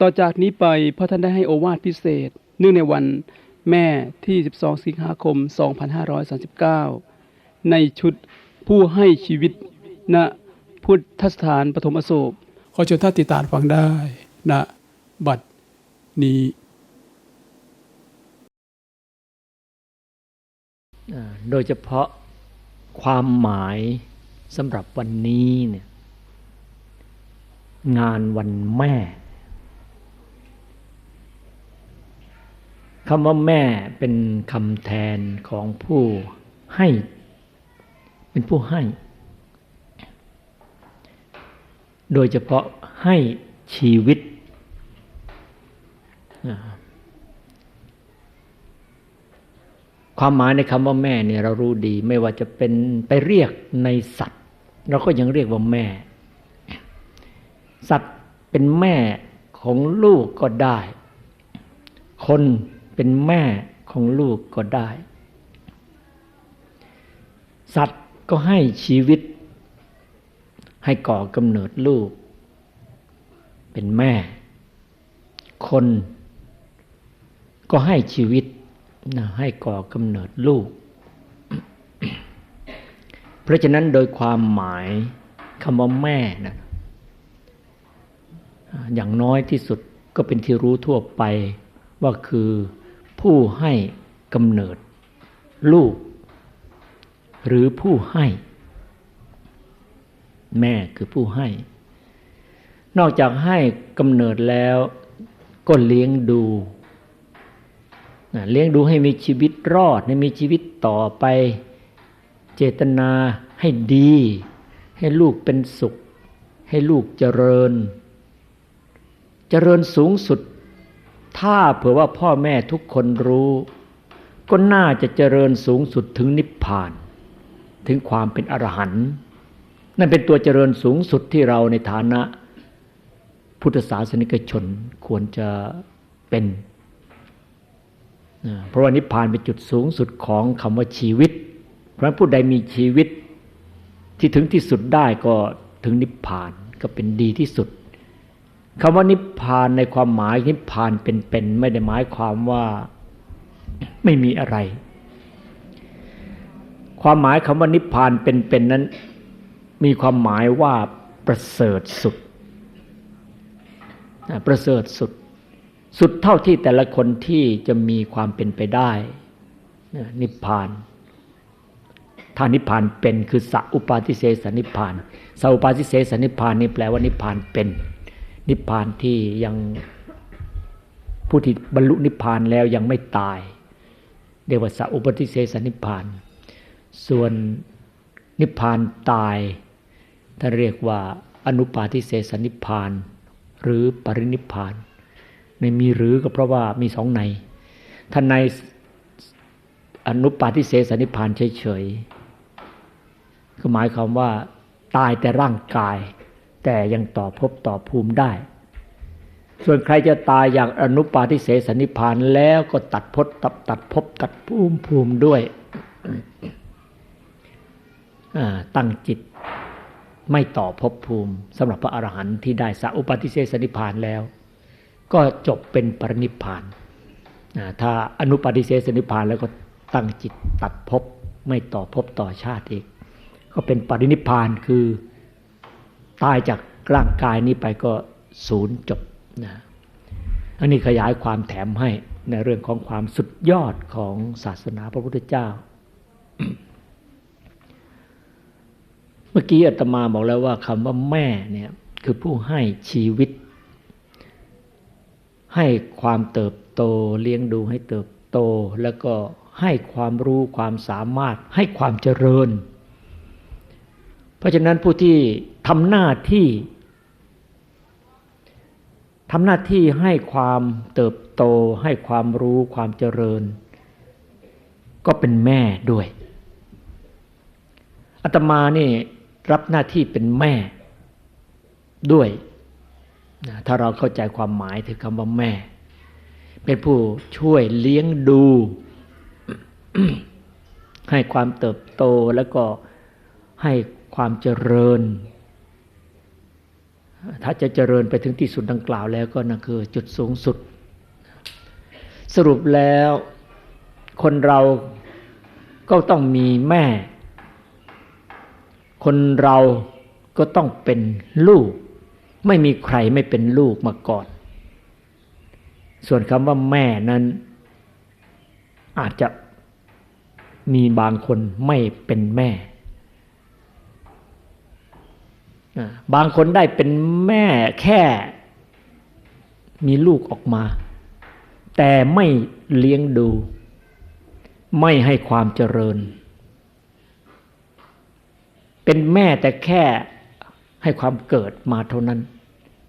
ต่อจากนี้ไปพระท่านได้ให้โอวาทพิเศษ เนื่องในวันแม่ที่ 12 สิงหาคม 2539 ในชุดผู้ให้ชีวิตณพุทธสถานปฐมอโศกขอเชิญท่านติดตามฟังได้ณบัดนี้โดยเฉพาะความหมายสำหรับวันนี้เนี่ยงานวันแม่ คำว่าแม่เป็นคำแทนของผู้ให้ เป็นผู้ให้ โดยเฉพาะให้ชีวิต ความหมายในคำว่าแม่เนี่ยเรารู้ดี ไม่ว่าจะเป็นไปเรียกในสัตว์ เราก็ยังเรียกว่าแม่ สัตว์เป็นแม่ของลูกก็ได้ คน เป็นแม่ของลูกก็ได้ สัตว์ก็ให้ชีวิต ให้ก่อกำเนิดลูก เป็นแม่ คนก็ให้ชีวิตนะให้ก่อกำเนิดลูก เพราะฉะนั้นโดยความหมายคำว่าแม่นะอย่างน้อยที่สุดก็เป็นที่รู้ทั่วไปว่าคือ ผู้ให้กำเนิด ลูก หรือผู้ให้ แม่คือผู้ให้ นอกจากให้กำเนิดแล้วก็เลี้ยงดูเลี้ยงดูให้มีชีวิตรอดให้มีชีวิตต่อไป เจตนาให้ดี ให้ลูกเป็นสุข ให้ลูกเจริญ เจริญสูงสุด ถ้าเผื่อว่าพ่อแม่ทุกคนรู้ ก็น่าจะเจริญสูงสุดถึงนิพพาน ถึงความเป็นอรหันต์นั่นเป็นตัวเจริญสูงสุดที่เราในฐานะ พุทธศาสนิกชนควรจะเป็น เพราะว่านิพพานเป็นจุดสูงสุดของคำว่าชีวิต เพราะงั้นผู้ใดมีชีวิตที่ถึงที่สุดได้ก็ถึงนิพพานก็เป็นดีที่สุด คำว่านิพพานในความหมายนิพพานเป็นๆไม่ได้หมายความว่าไม่มีอะไร ความหมายคำว่านิพพานเป็นๆนั้น มีความหมายว่าประเสริฐสุดประเสริฐสุด สุดเท่าที่แต่ละคนที่จะมีความเป็นไปได้ นิพพานถ้านิพพานเป็นคือสัอุปาทิเสสนิพพานสัอุปาทิเสสนิพพานนี่แปลว่านิพพานเป็น นิพพานที่ยังผู้ที่บรรลุนิพพานแล้วยังไม่ตายเรียกว่าสัอุปาทิเสสนิพพาน ส่วนนิพพานตายท่านเรียกว่าอนุปาทิเสสนิพพาน หรือปรินิพพาน ในมีหรือก็เพราะว่ามีสองในท่านในอนุปาทิเสสนิพพานเฉยๆก็หมายความว่าตายแต่ร่างกาย แต่ยังต่อภพต่อภูมิได้ ส่วนใครจะตายอย่างอนุปาทิเสสนิพานแล้วก็ตัดพจตัดตัดภพตัดภูมิภูมิด้วยตั้งจิตไม่ต่อภพภูมิสำหรับพระอรหันต์ที่ได้สัพปฏิเสสนิพานแล้ว ก็จบเป็นปรินิพานถ้าอนุปฏิเสสนิพานแล้วก็ตั้งจิตตัดภพไม่ต่อภพต่อชาติอีก ก็เป็นปรินิพานคือ ตายจากร่างกายนี้ไปก็ศูนย์จบนะอันนี้ขยายความแถมให้ในเรื่องของความสุดยอดของศาสนาพระพุทธเจ้า เมื่อกี้อาตมาบอกแล้วว่าคำว่าแม่เนี่ยคือผู้ให้ชีวิต ให้ความเติบโตเลี้ยงดูให้เติบโต แล้วก็ให้ความรู้ความสามารถให้ความเจริญ เพราะฉะนั้นผู้ที่ทำหน้าที่ทำหน้าที่ให้ความเติบโตให้ความรู้ความเจริญ ก็เป็นแม่ด้วยอาตมานี่รับหน้าที่เป็นแม่ด้วยถ้าเราเข้าใจความหมายถึงคำว่าแม่ เป็นผู้ช่วยเลี้ยงดู ให้ความเติบโตแล้วก็ให้ ความเจริญ ถ้าจะเจริญไปถึงที่สุดดังกล่าวแล้วก็นั่นคือจุดสูงสุด สรุปแล้วคนเราก็ต้องมีแม่ คนเราก็ต้องเป็นลูก ไม่มีใครไม่เป็นลูกมาก่อน ส่วนคำว่าแม่นั้น อาจจะมีบางคนไม่เป็นแม่ บางคนได้เป็นแม่แค่มีลูกออกมา แต่ไม่เลี้ยงดู ไม่ให้ความเจริญ เป็นแม่แต่แค่ให้ความเกิดมาเท่านั้น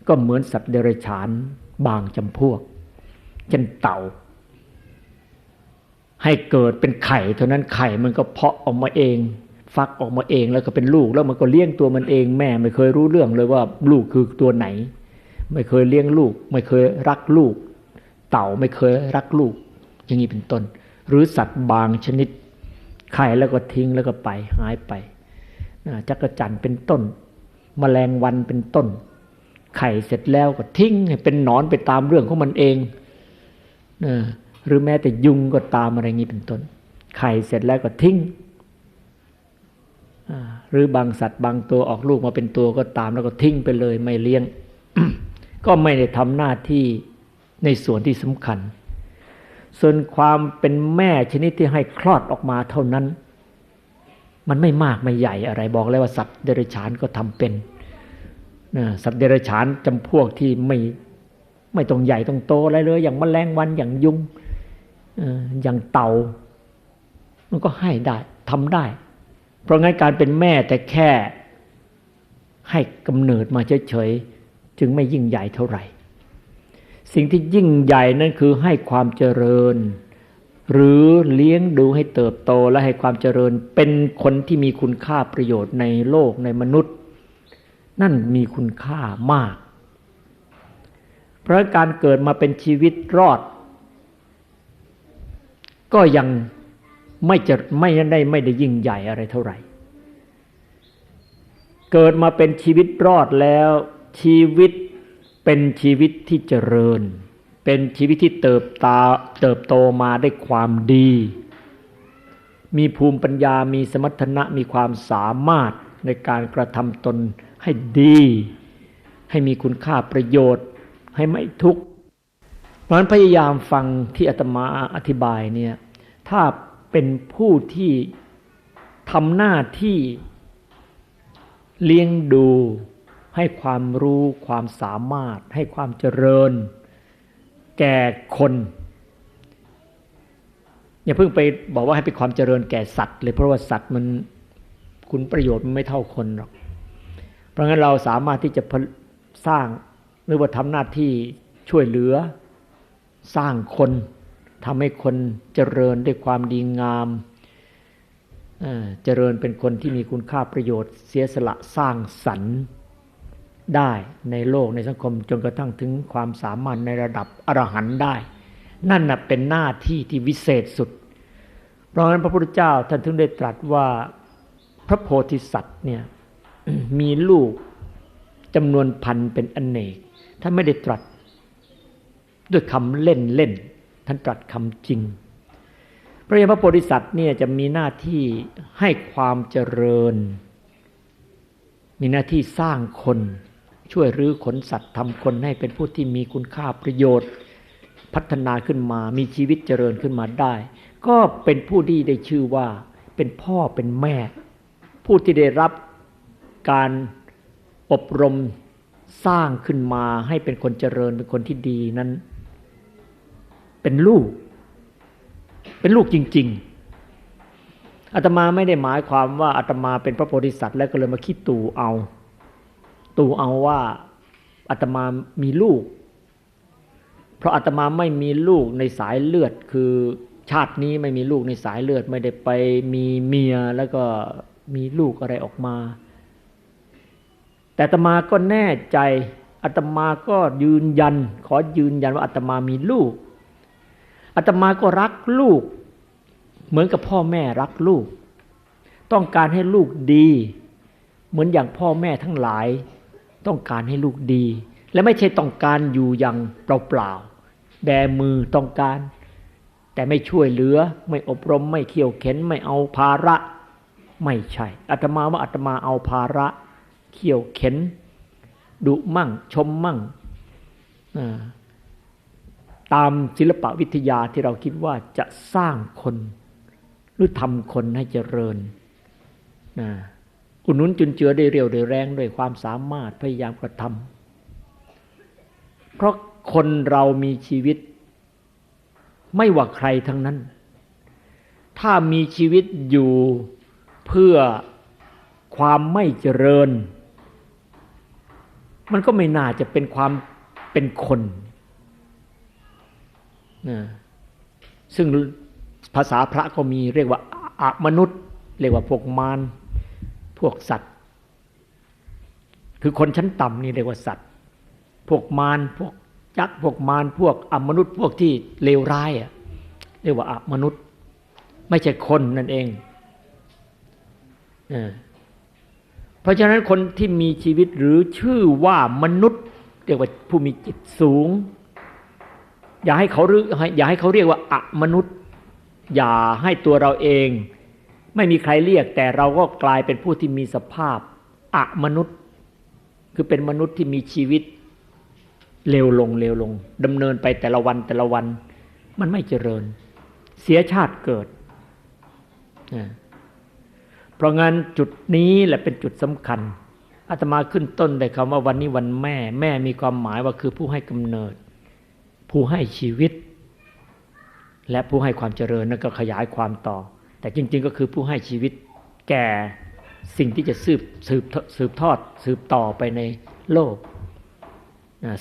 ก็เหมือนสัตว์เดรัจฉานบางจำพวก เช่นเต่า ให้เกิดเป็นไข่เท่านั้นไข่มันก็เพาะออกมาเอง ฟักออกมาเองแล้วก็เป็นลูกแล้วมันก็เลี้ยงตัวมันเอง แม่ไม่เคยรู้เรื่องเลยว่าลูกคือตัวไหน ไม่เคยเลี้ยงลูก ไม่เคยรักลูก เต่าไม่เคยรักลูก อย่างนี้เป็นต้น หรือสัตว์บางชนิดไข่แล้วก็ทิ้งแล้วก็ไปหายไปจักรจันเป็นต้นแมลงวันเป็นต้น ไข่เสร็จแล้วก็ทิ้งให้เป็นหนอนไปตามเรื่องของมันเองหรือแม้แต่ยุงก็ตามอะไรงี้เป็นต้น ไข่เสร็จแล้วก็ทิ้ง หรือบางสัตว์บางตัวออกลูกมาเป็นตัวก็ตามแล้วก็ทิ้งไปเลยไม่เลี้ยง ก็ไม่ได้ทำหน้าที่ในส่วนที่สำคัญ ส่วนความเป็นแม่ชนิดที่ให้คลอดออกมาเท่านั้น มันไม่มากไม่ใหญ่อะไรบอกเลยว่าสัตว์เดรัจฉานก็ทำเป็นนะสัตว์เดรัจฉานจำพวกที่ไม่ไม่ต้องใหญ่ต้องโตอะไรเลย อย่างแมลงวันอย่างยุงอย่างเต่า มันก็ให้ได้ทำได้ เพราะงั้นการเป็นแม่แต่แค่ให้กำเนิดมาเฉยๆจึงไม่ยิ่งใหญ่เท่าไหร่ สิ่งที่ยิ่งใหญ่นั่นคือให้ความเจริญ หรือเลี้ยงดูให้เติบโตและให้ความเจริญเป็นคนที่มีคุณค่าประโยชน์ในโลกในมนุษย์ นั่นมีคุณค่ามาก เพราะการเกิดมาเป็นชีวิตรอด ก็ยัง ไม่จะไม่ได้ไม่ได้ยิ่งใหญ่อะไรเท่าไหร่ เกิดมาเป็นชีวิตรอดแล้ว ชีวิตเป็นชีวิตที่เจริญ เป็นชีวิตที่เติบตาเติบโตมาได้ความดี มีภูมิปัญญามีสมรรถนะมีความสามารถในการกระทำตนให้ดี ให้มีคุณค่าประโยชน์ ให้ไม่ทุกข์เพราะฉะนั้นพยายามฟังที่อาตมาอธิบายเนี่ยถ้า เป็นผู้ที่ทำหน้าที่เลี้ยงดูให้ความรู้ความสามารถให้ความเจริญ แก่คน อย่าเพิ่งไปบอกว่าให้เป็นความเจริญแก่สัตว์เลยเพราะว่าสัตว์มันคุณประโยชน์มันไม่เท่าคนหรอกเพราะงั้นเราสามารถที่จะสร้างหรือว่าทำหน้าที่ช่วยเหลือสร้างคน ทำให้คนเจริญด้วยความดีงามเจริญเป็นคนที่มีคุณค่าประโยชน์เสียสละสร้างสรรค์ได้ในโลกในสังคมจนกระทั่งถึงความสามารถในระดับอรหันต์ได้ นั่นนะเป็นหน้าที่ที่วิเศษสุด เพราะฉะนั้นพระพุทธเจ้าท่านถึงได้ตรัสว่าพระโพธิสัตว์เนี่ยมีลูกจำนวนพันเป็นอนเนกท่านไม่ได้ตรัสด้วยคำเล่นเล่น ท่านตรัสคำจริง พระยาพระโพธิสัตว์เนี่ยจะมีหน้าที่ให้ความเจริญ มีหน้าที่สร้างคน ช่วยรื้อขนสัตว์ทำคนให้เป็นผู้ที่มีคุณค่าประโยชน์ พัฒนาขึ้นมา มีชีวิตเจริญขึ้นมาได้ ก็เป็นผู้ที่ได้ชื่อว่าเป็นพ่อเป็นแม่ ผู้ที่ได้รับการอบรมสร้างขึ้นมาให้เป็นคนเจริญเป็นคนที่ดีนั้น เป็นลูก เป็นลูกจริง ๆอาตมาไม่ได้หมายความว่าอาตมาเป็นพระโพธิสัตว์แล้วก็เลยมาคิดตูเอา ตูเอาว่าอาตมามีลูก เพราะอาตมาไม่มีลูกในสายเลือดคือชาตินี้ไม่มีลูกในสายเลือดไม่ได้ไปมีเมียแล้วก็มีลูกอะไรออกมา แต่อาตมาก็แน่ใจอาตมาก็ยืนยัน ขอยืนยันว่าอาตมามีลูก อาตมาก็รักลูก เหมือนกับพ่อแม่รักลูก ต้องการให้ลูกดี เหมือนอย่างพ่อแม่ทั้งหลาย ต้องการให้ลูกดี และไม่ใช่ต้องการอยู่อย่างเปล่าๆแบมือต้องการ แต่ไม่ช่วยเหลือ ไม่อบรมไม่เขี่ยวเข็นไม่เอาภาระ ไม่ใช่อาตมาว่าอาตมาเอาภาระเขี่ยวเข็นดุมั่งชมมั่งอ่า ตามศิลปวิทยาที่เราคิดว่าจะสร้างคนหรือทำคนให้เจริญนะอุนุนจุนเจือได้เร็วได้แรงด้วยความสามารถพยายามกระทำเพราะคนเรามีชีวิต ไม่ว่าใครทั้งนั้น ถ้ามีชีวิตอยู่เพื่อความไม่เจริญ มันก็ไม่น่าจะเป็นความเป็นคน ซึ่งภาษาพระก็มีเรียกว่าอะมนุษย์ เรียกว่าพวกมารพวกสัตว์ คือคนชั้นต่ำนี่เรียกว่าสัตว์ พวกมารพวกยักษ์พวกมารพวกอมนุษย์ พวกที่เลวร้ายอะเรียกว่าอะมนุษย์ ไม่ใช่คนนั่นเองเพราะฉะนั้นคนที่มีชีวิตหรือชื่อว่ามนุษย์ เรียกว่าผู้มีจิตสูง อย่าให้เขาอย่าให้เขาเรียกว่าอะมนุษย์ อย่าให้ตัวเราเอง ไม่มีใครเรียกแต่เราก็กลายเป็นผู้ที่มีสภาพอะมนุษย์ คือเป็นมนุษย์ที่มีชีวิตเร็วลงเร็วลงดำเนินไปแต่ละวันแต่ละวัน มันไม่เจริญ เสียชาติเกิดนะเพราะงั้นจุดนี้แหละเป็นจุดสำคัญอาตมาขึ้นต้นได้คำว่าวันนี้วันแม่ แม่มีความหมายว่าคือผู้ให้กำเนิด ผู้ให้ชีวิต และผู้ให้ความเจริญนั่นก็ขยายความต่อ แต่จริง ๆ ก็คือผู้ให้ชีวิตแก่สิ่งที่จะสืบสืบสืบทอดสืบต่อไปในโลก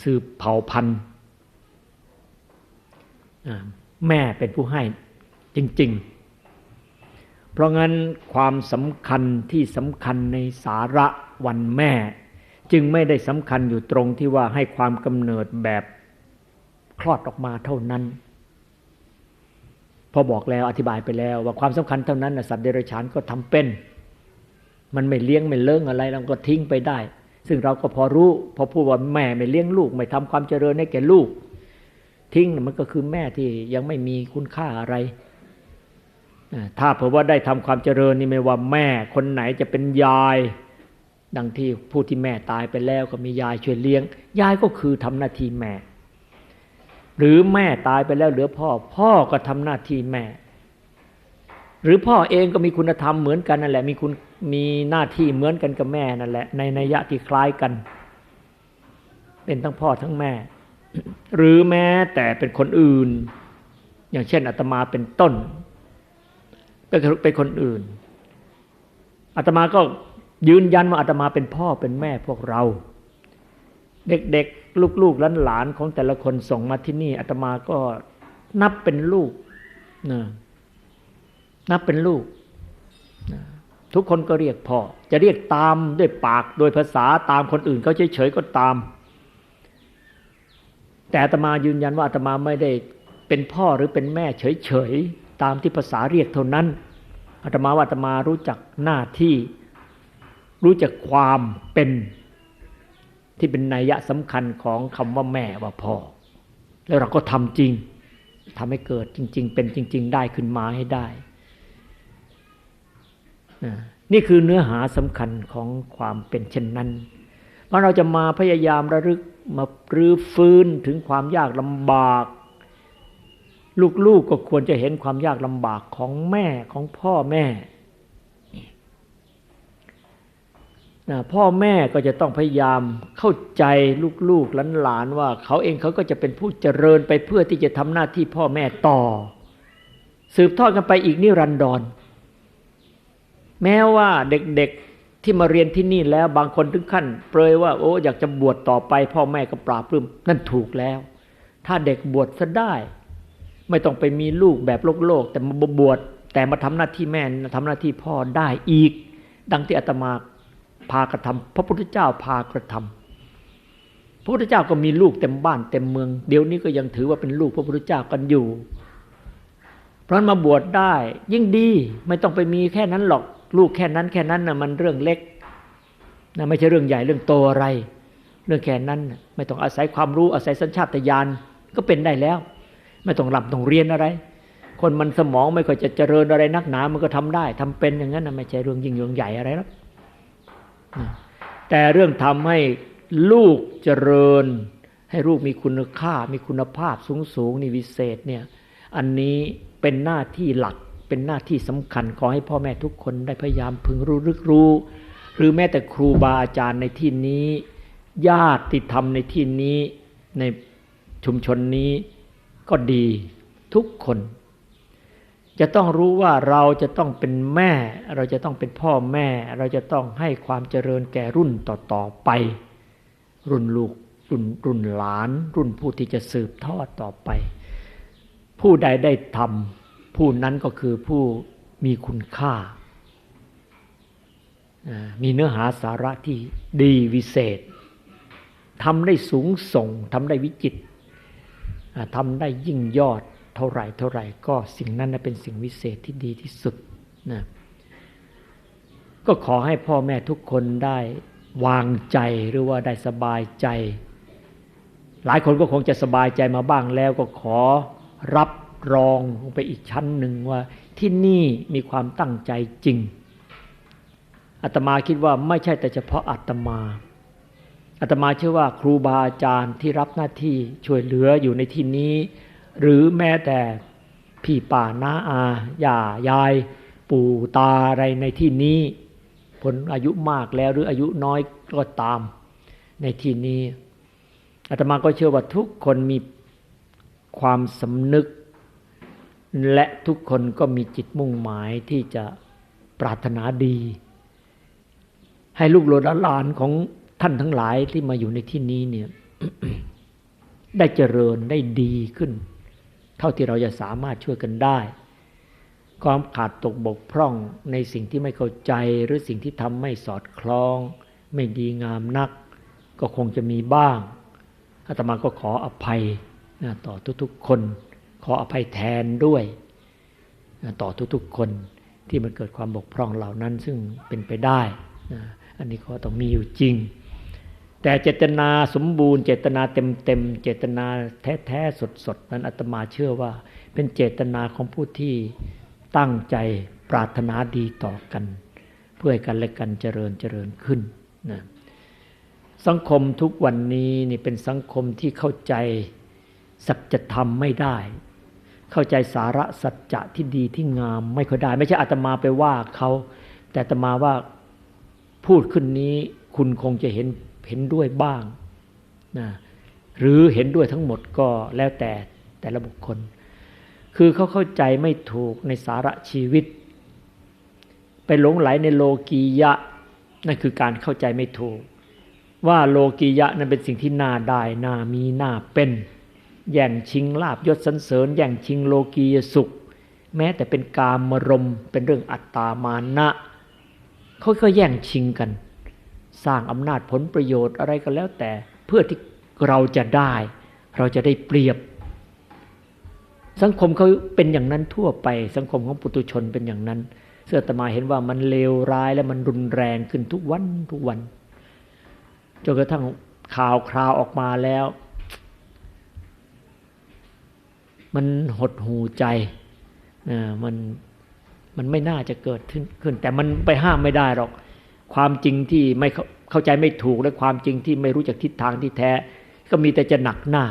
สืบเผ่าพันธุ์แม่เป็นผู้ให้จริง ๆ เพราะงั้นความสำคัญที่สำคัญในสาระวันแม่ จึงไม่ได้สำคัญอยู่ตรงที่ว่าให้ความกำเนิดแบบ คลอดออกมาเท่านั้น พอบอกแล้วอธิบายไปแล้ว ว่าความสำคัญเท่านั้นสัตว์เดรัจฉานก็ทำเป็น มันไม่เลี้ยงไม่เลิ้งอะไรเราก็ทิ้งไปได้ ซึ่งเราก็พอรู้ พอพูดว่าแม่ไม่เลี้ยงลูก ไม่ทำความเจริญให้แก่ลูก ทิ้งมันก็คือแม่ที่ยังไม่มีคุณค่าอะไรถ้าเผื่อว่าได้ทำความเจริญนี่ไม่ว่าแม่คนไหนจะเป็นยาย ดังที่ผู้ที่แม่ตายไปแล้วก็มียายช่วยเลี้ยง ยายก็คือทำหน้าที่แม่ หรือแม่ตายไปแล้วเหลือพ่อ พ่อก็ทำหน้าที่แม่ หรือพ่อเองก็มีคุณธรรมเหมือนกันนั่นแหละ มีคุณมีหน้าที่เหมือนกันกับแม่นั่นแหละ ในนัยยะที่คล้ายกัน เป็นทั้งพ่อทั้งแม่ หรือแม้แต่เป็นคนอื่น อย่างเช่นอาตมาเป็นต้นเป็นคนอื่นอาตมาก็ยืนยันว่าอาตมาเป็นพ่อเป็นแม่พวกเรา เด็กๆ ลูกๆหลานๆของแต่ละคนส่งมาที่นี่อาตมาก็นับเป็นลูกนะนับเป็นลูกนะทุกคนก็เรียกพ่อ จะเรียกตามด้วยปากโดยภาษาตามคนอื่นเขาเฉยๆก็ตาม แต่อาตมายืนยันว่าอาตมาไม่ได้เป็นพ่อหรือเป็นแม่เฉยๆตามที่ภาษาเรียกเท่านั้นอาตมาว่าอาตมารู้จักหน้าที่ รู้จักความเป็น ที่เป็นนัยยะสำคัญของคำว่าแม่ว่าพ่อ แล้วเราก็ทำจริงทำให้เกิดจริง ๆ เป็นจริง ๆ ได้ขึ้นมาให้ได้ นี่คือเนื้อหาสำคัญของความเป็นเช่นนั้นว่าเราจะมาพยายามระลึกมารื้อฟื้นถึงความยากลำบาก ลูกๆกก็ควรจะเห็นความยากลำบากของแม่ของพ่อแม่ พ่อแม่ก็จะต้องพยายามเข้าใจลูกๆหลานๆว่าเขาเองเขาก็จะเป็นผู้เจริญไปเพื่อที่จะทำหน้าที่พ่อแม่ต่อ สืบทอดกันไปอีกนิรันดร แม้ว่าเด็กๆที่มาเรียนที่นี่แล้วบางคนถึงขั้น เปรยว่าโอ้อยากจะบวชต่อไป พ่อแม่ก็ปราบปลื้มนั่นถูกแล้ว ถ้าเด็กบวชซะได้ ไม่ต้องไปมีลูกแบบโลกโลก แต่มาบวชแต่มาทำหน้าที่แม่ทำหน้าที่พ่อได้อีก ดังที่อาตมา พากระทำพระพุทธเจ้าพากระทำพระพุทธเจ้าก็มีลูกเต็มบ้านเต็มเมือง เดี๋ยวนี้ก็ยังถือว่าเป็นลูกพระพุทธเจ้ากันอยู่ เพราะมาบวชได้ยิ่งดีไม่ต้องไปมีแค่นั้นหรอกลูกแค่นั้นแค่นั้นนะมันเรื่องเล็กนะไม่ใช่เรื่องใหญ่เรื่องโตอะไร เรื่องแค่นั้นไม่ต้องอาศัยความรู้อาศัยสัญชาตญาณก็เป็นได้แล้ว ไม่ต้องรับต้องเรียนอะไร คนมันสมองไม่ค่อยจะเจริญอะไรนักหนา มันก็ทำได้ทำเป็นอย่างนั้นนะไม่ใช่เรื่องยิ่งเรื่องใหญ่อะไรหรอก แต่เรื่องทำให้ลูกเจริญ ให้ลูกมีคุณค่า มีคุณภาพสูงสูงนี่วิเศษเนี่ยอันนี้เป็นหน้าที่หลักเป็นหน้าที่สำคัญขอให้พ่อแม่ทุกคนได้พยายามพึงรู้รึกรู้ หรือแม้แต่ครูบาอาจารย์ในที่นี้ ญาติธรรมในที่นี้ในชุมชนนี้ก็ดีทุกคน จะต้องรู้ว่าเราจะต้องเป็นแม่ เราจะต้องเป็นพ่อแม่ เราจะต้องให้ความเจริญแก่รุ่นต่อๆไป รุ่นลูกรุ่นรุ่นหลาน รุ่นผู้ที่จะสืบทอดต่อไป ผู้ใดได้ทำผู้นั้นก็คือผู้มีคุณค่า มีเนื้อหาสาระที่ดีวิเศษทำได้สูงส่งทำได้วิจิตรทำได้ยิ่งยอด เท่าไหร่เท่าไหร่ก็สิ่งนั้นเป็นสิ่งวิเศษที่ดีที่สุดนะก็ขอให้พ่อแม่ทุกคนได้วางใจหรือว่าได้สบายใจ หลายคนก็คงจะสบายใจมาบ้างแล้วก็ขอรับรองลงไปอีกชั้นหนึ่งว่าที่นี่มีความตั้งใจจริงอาตมาคิดว่าไม่ใช่แต่เฉพาะอาตมาอาตมาเชื่อว่าครูบาอาจารย์ที่รับหน้าที่ช่วยเหลืออยู่ในที่นี้ หรือแม้แต่พี่ป่าน้าอาย่ายาย ปู่ตาอะไรในที่นี้ผลอายุมากแล้วหรืออายุน้อยก็ตาม ในที่นี้อาตมาก็เชื่อว่าทุกคนมีความสำนึก และทุกคนก็มีจิตมุ่งหมายที่จะปรารถนาดี ให้ลูกหลานของท่านทั้งหลายที่มาอยู่ในที่นี้เนี่ยได้เจริญได้ดีขึ้น เท่าที่เราจะสามารถช่วยกันได้ ความขาดตกบกพร่องในสิ่งที่ไม่เข้าใจหรือสิ่งที่ทำไม่สอดคล้อง ไม่ดีงามนัก ก็คงจะมีบ้างอาตมาก็ขออภัยนะต่อทุกๆคน ขออภัยแทนด้วยนะต่อทุกๆคนที่มันเกิดความบกพร่องเหล่านั้นซึ่งเป็นไปได้นะอันนี้ก็ต้องมีอยู่จริง แต่เจตนาสมบูรณ์ เจตนาเต็มเต็มเจตนาแท้แท้สดสดๆนั้นอาตมาเชื่อว่า เป็นเจตนาของผู้ที่ตั้งใจปรารถนาดีต่อกัน เพื่อให้กันและกันเจริญเจริญขึ้นนะสังคมทุกวันนี้นี่เป็นสังคมที่เข้าใจสัจธรรมไม่ได้ เข้าใจสาระสัจจะที่ดีที่งามไม่ค่อยได้ ไม่ใช่อาตมาไปว่าเขาแต่อาตมาว่าพูดขึ้นนี้คุณคงจะเห็น เห็นด้วยบ้างนะหรือเห็นด้วยทั้งหมดก็แล้วแต่แต่ละบุคคล คือเขาเข้าใจไม่ถูกในสาระชีวิต ไปหลงไหลในโลกียะนั่นคือการเข้าใจไม่ถูก ว่าโลกียะนั้นเป็นสิ่งที่น่าได้น่ามีน่าเป็น แย่งชิงลาบยศสันเสริญ แย่งชิงโลกียสุข แม้แต่เป็นกามรมเป็นเรื่องอัตตามานะเขาก็แย่งชิงกัน สร้างอำนาจผลประโยชน์อะไรก็แล้วแต่ เพื่อที่เราจะได้ เราจะได้เปรียบ สังคมเขาเป็นอย่างนั้นทั่วไป สังคมของปุตุชนเป็นอย่างนั้น เสื้อตมาเห็นว่ามันเลวร้ายและมันรุนแรงขึ้นทุกวันทุกวันจนกระทั่งข่าวคราวออกมาแล้ว มันหดหูใจมันมันไม่น่าจะเกิดขึ้น แต่มันไปห้ามไม่ได้หรอก ความจริงที่ไม่เข้าใจไม่ถูกและความจริงที่ไม่รู้จักทิศทางที่แท้ ก็มีแต่จะหนักหน้า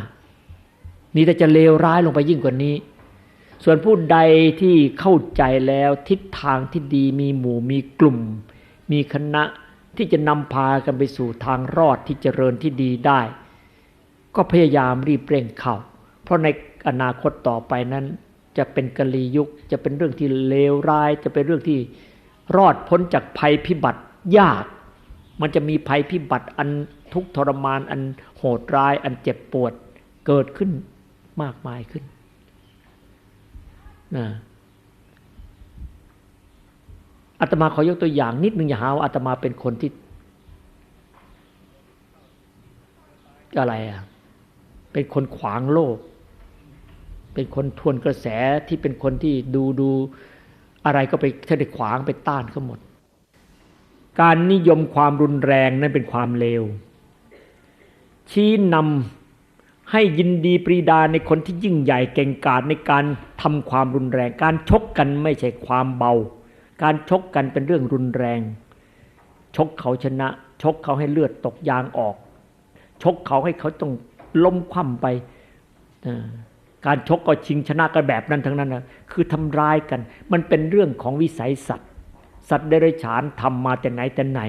มีแต่จะเลวร้ายลงไปยิ่งกว่านี้ ส่วนผู้ใดที่เข้าใจแล้วทิศทางที่ดีมีหมู่มีกลุ่ม มีคณะที่จะนำพากันไปสู่ทางรอดที่เจริญที่ดีได้ ก็พยายามรีบเร่งเข้า เพราะในอนาคตต่อไปนั้น จะเป็นกลียุค จะเป็นเรื่องที่เลวร้าย จะเป็นเรื่องที่รอดพ้นจากภัยพิบัติ ยาก มันจะมีภัยพิบัติอันทุกทรมานอันโหดร้าย อันเจ็บปวดเกิดขึ้นมากมายขึ้นนะอาตมาขอยกตัวอย่างนิดนึงอย่าหาว่าอาตมาเป็นคนที่อะไรอะเป็นคนขวางโลก เป็นคนทวนกระแสที่เป็นคนที่ดูดูอะไรก็ไปถ้าได้ขวางไปต้านเขาหมด การนิยมความรุนแรงนั้นเป็นความเลว ชี้นำให้ยินดีปรีดาในคนที่ยิ่งใหญ่เก่งกาจในการทำความรุนแรง การชกกันไม่ใช่ความเบา การชกกันเป็นเรื่องรุนแรง ชกเขาชนะ ชกเขาให้เลือดตกยางออก ชกเขาให้เขาต้องล้มคว่ำไปการชกก็ชิงชนะกันแบบนั้นทั้งนั้นนะคือทำร้ายกัน มันเป็นเรื่องของวิสัยสัตว์ สัตว์เดรัจฉานทำมาแต่ไหนแต่ไหน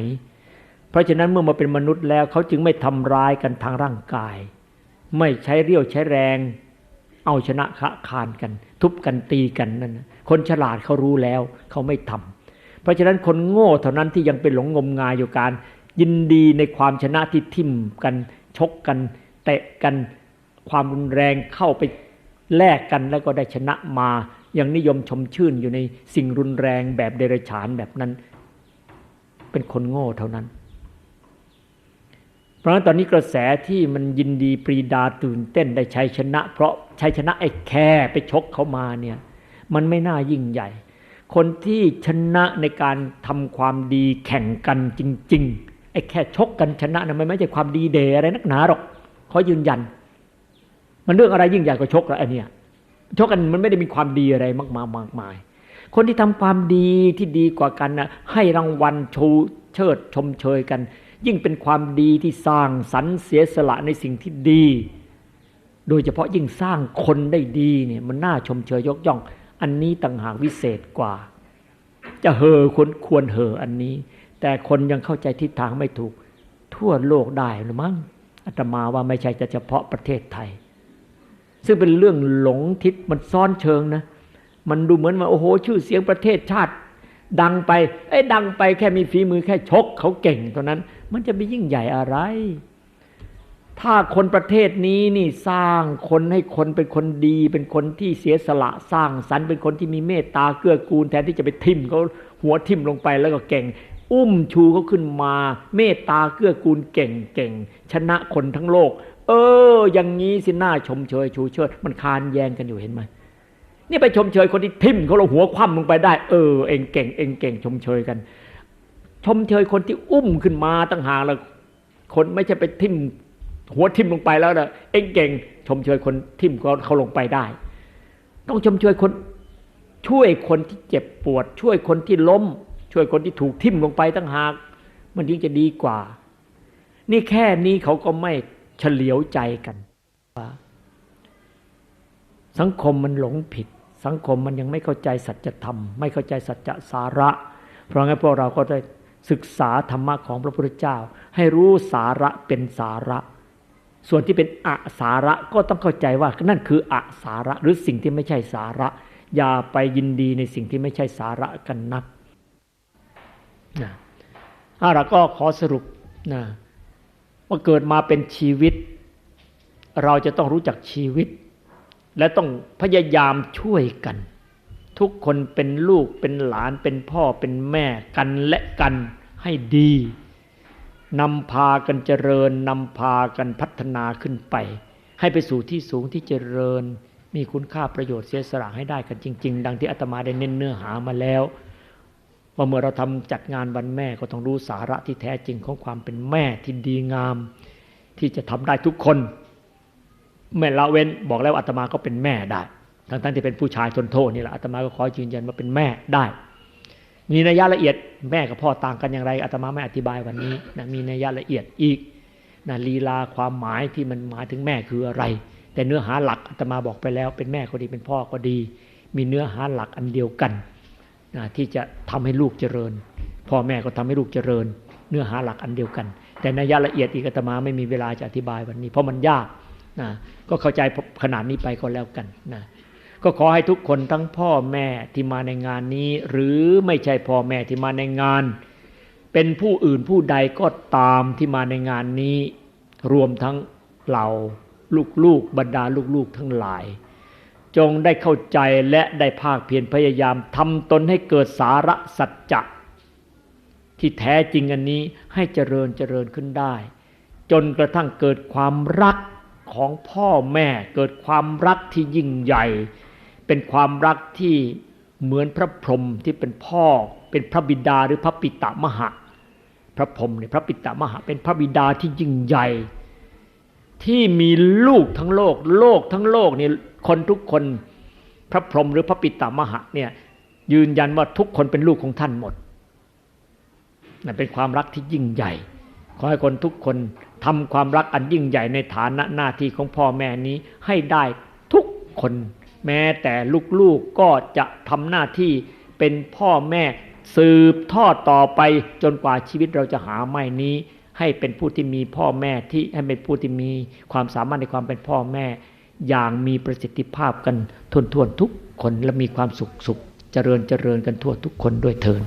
เพราะฉะนั้นเมื่อมาเป็นมนุษย์แล้วเขาจึงไม่ทำร้ายกันทางร่างกาย ไม่ใช้เรี่ยวใช้แรง เอาชนะขะคานกัน ทุบกันตีกันนั่นคนฉลาดเขารู้แล้วเขาไม่ทำเพราะฉะนั้นคนโง่เท่านั้นที่ยังเป็นหลงงมงายอยู่การ ยินดีในความชนะที่ทิ่มกันชกกัน เตะกันความรุนแรงเข้าไปแลกกันแล้วก็ได้ชนะมา ยังนิยมชมชื่นอยู่ในสิ่งรุนแรงแบบเดรัจฉานแบบนั้น เป็นคนโง่เท่านั้น เพราะฉะนั้นตอนนี้กระแสที่มันยินดีปรีดาตื่นเต้นได้ชัยชนะ เพราะชัยชนะไอ้แค่ไปชกเขามาเนี่ยมันไม่น่ายิ่งใหญ่ คนที่ชนะในการทำความดีแข่งกันจริง ๆ ไอ้แค่ชกกันชนะนะมันไม่ใช่ความดีเดอะไรนักหนาหรอกเขายืนยัน มันเรื่องอะไรยิ่งใหญ่กว่าชกแล้วไอ้เนี่ย ชกกันมันไม่ได้มีความดีอะไรมากมายมากมาย คนที่ทำความดีที่ดีกว่ากันนะให้รางวัลชูเชิดชมเชยกัน ยิ่งเป็นความดีที่สร้างสรรเสียสละในสิ่งที่ดี โดยเฉพาะยิ่งสร้างคนได้ดีเนี่ยมันน่าชมเชยยกย่อง อันนี้ต่างหากวิเศษกว่า จะเห่อคนควรเห่ออันนี้ แต่คนยังเข้าใจทิศทางไม่ถูก ทั่วโลกได้หรือมั้งอาตมาว่าไม่ใช่จะเฉพาะประเทศไทย ซึ่งเป็นเรื่องหลงทิศมันซ่อนเชิงนะ มันดูเหมือนว่าโอ้โห ชื่อเสียงประเทศชาติ ดังไปไอ้ดังไปแค่มีฝีมือแค่ชกเขาเก่งเท่านั้น มันจะไปยิ่งใหญ่อะไร ถ้าคนประเทศนี้นี่สร้างคนให้คนเป็นคนดี เป็นคนที่เสียสละสร้างสรรค์เป็นคนที่มีเมตตาเกื้อกูลแทนที่จะไปทิ่มเขาหัวทิ่มลงไปแล้วก็เก่งอุ้มชูเขาขึ้นมา เมตตาเกื้อกูลเก่งเก่งชนะคนทั้งโลก เออ อย่างนี้สิหน่าชมเชยชูเชิดมันคานแยงกันอยู่เห็นไหมนี่ไปชมเชยคนที่ทิ่มเขาเราหัวคว่ำลงไปได้ เออเองเก่งเองเก่งชมเชยกัน ชมเชยคนที่อุ้มขึ้นมาตั้งหากแล้วคนไม่ใช่ไปทิ่มหัวทิ่มลงไปแล้วนะเองเก่ง ชมเชยคนทิ่มเขาเขาลงไปได้ ต้องชมเชยคนช่วยคนที่เจ็บปวด ช่วยคนที่ล้ม ช่วยคนที่ถูกทิ่มลงไปตั้งหาก มันยิ่งจะดีกว่า นี่แค่นี้เขาก็ไม่ เฉลียวใจกันว่าสังคมมันหลงผิด สังคมมันยังไม่เข้าใจสัจธรรม ไม่เข้าใจสัจสาระ เพราะงั้นพวกเราก็ได้ศึกษาธรรมะของพระพุทธเจ้า ให้รู้สาระเป็นสาระ ส่วนที่เป็นอสาระก็ต้องเข้าใจว่านั่นคืออสาระหรือสิ่งที่ไม่ใช่สาระ อย่าไปยินดีในสิ่งที่ไม่ใช่สาระกันนักนะอาเราก็ขอสรุปนะ ว่าเกิดมาเป็นชีวิต เราจะต้องรู้จักชีวิต และต้องพยายามช่วยกัน ทุกคนเป็นลูกเป็นหลานเป็นพ่อเป็นแม่กันและกันให้ดีนำพากันเจริญนำพากันพัฒนาขึ้นไป ให้ไปสู่ที่สูงที่เจริญ มีคุณค่าประโยชน์เสียสละให้ได้กันจริง ๆ ดังที่อาตมาได้เน้นเนื้อหามาแล้ว ว่าเมื่อเราทำจัดงานวันแม่ก็ต้องรู้สาระที่แท้จริงของความเป็นแม่ที่ดีงาม ที่จะทำได้ทุกคนไม่ละเว้นบอกแล้วอาตมาก็เป็นแม่ได้ ทั้งๆที่เป็นผู้ชายทนโทษนี่แหละอาตมาก็ขอยืนยันว่าเป็นแม่ได้ มีนัยยะละเอียดแม่กับพ่อต่างกันอย่างไรอาตมาไม่อธิบายวันนี้นะมีนัยยะละเอียดอีกนะลีลาความหมายที่มันหมายถึงแม่คืออะไร แต่เนื้อหาหลักอาตมาบอกไปแล้ว เป็นแม่ก็ดีเป็นพ่อก็ดี มีเนื้อหาหลักอันเดียวกัน นะที่จะทำให้ลูกเจริญ พ่อแม่ก็ทำให้ลูกเจริญ เนื้อหาหลักอันเดียวกัน แต่นัยยะละเอียดอีกอาตมาไม่มีเวลาจะอธิบายวันนี้ เพราะมันยากนะก็เข้าใจขนาดนี้ไปก็แล้วกันนะก็ขอให้ทุกคนทั้งพ่อแม่ที่มาในงานนี้ หรือไม่ใช่พ่อแม่ที่มาในงาน เป็นผู้อื่นผู้ใดก็ตามที่มาในงานนี้ รวมทั้งเหล่าลูกๆบรรดาลูกๆทั้งหลาย จงได้เข้าใจและได้ภาคเพียรพยายามทำตนให้เกิดสาระสัจจะที่แท้จริงอันนี้ให้เจริญเจริญขึ้นได้ จนกระทั่งเกิดความรักของพ่อแม่เกิดความรักที่ยิ่งใหญ่ เป็นความรักที่เหมือนพระพรหมที่เป็นพ่อ เป็นพระบิดาหรือพระปิตามหะ พระพรหมเนี่ยพระปิตามหะ เป็นพระบิดาที่ยิ่งใหญ่ ที่มีลูกทั้งโลก โลกทั้งโลกนี่คนทุกคนพระพรหมหรือพระปิตามหะเนี่ยยืนยันว่าทุกคนเป็นลูกของท่านหมดนั่นเป็นความรักที่ยิ่งใหญ่ ขอให้คนทุกคนทำความรักอันยิ่งใหญ่ในฐานะหน้าที่ของพ่อแม่นี้ให้ได้ทุกคน แม้แต่ลูกๆก็จะทำหน้าที่เป็นพ่อแม่สืบทอดต่อไปจนกว่าชีวิตเราจะหาไม่นี้ ให้เป็นผู้ที่มีพ่อแม่ที่ให้เป็นผู้ที่มีความสามารถในความเป็นพ่อแม่ อย่างมีประสิทธิภาพกันทวนทุกคนและมีความสุขสุขเจริญเจริญกันทั่วทุกคนด้วยเทิน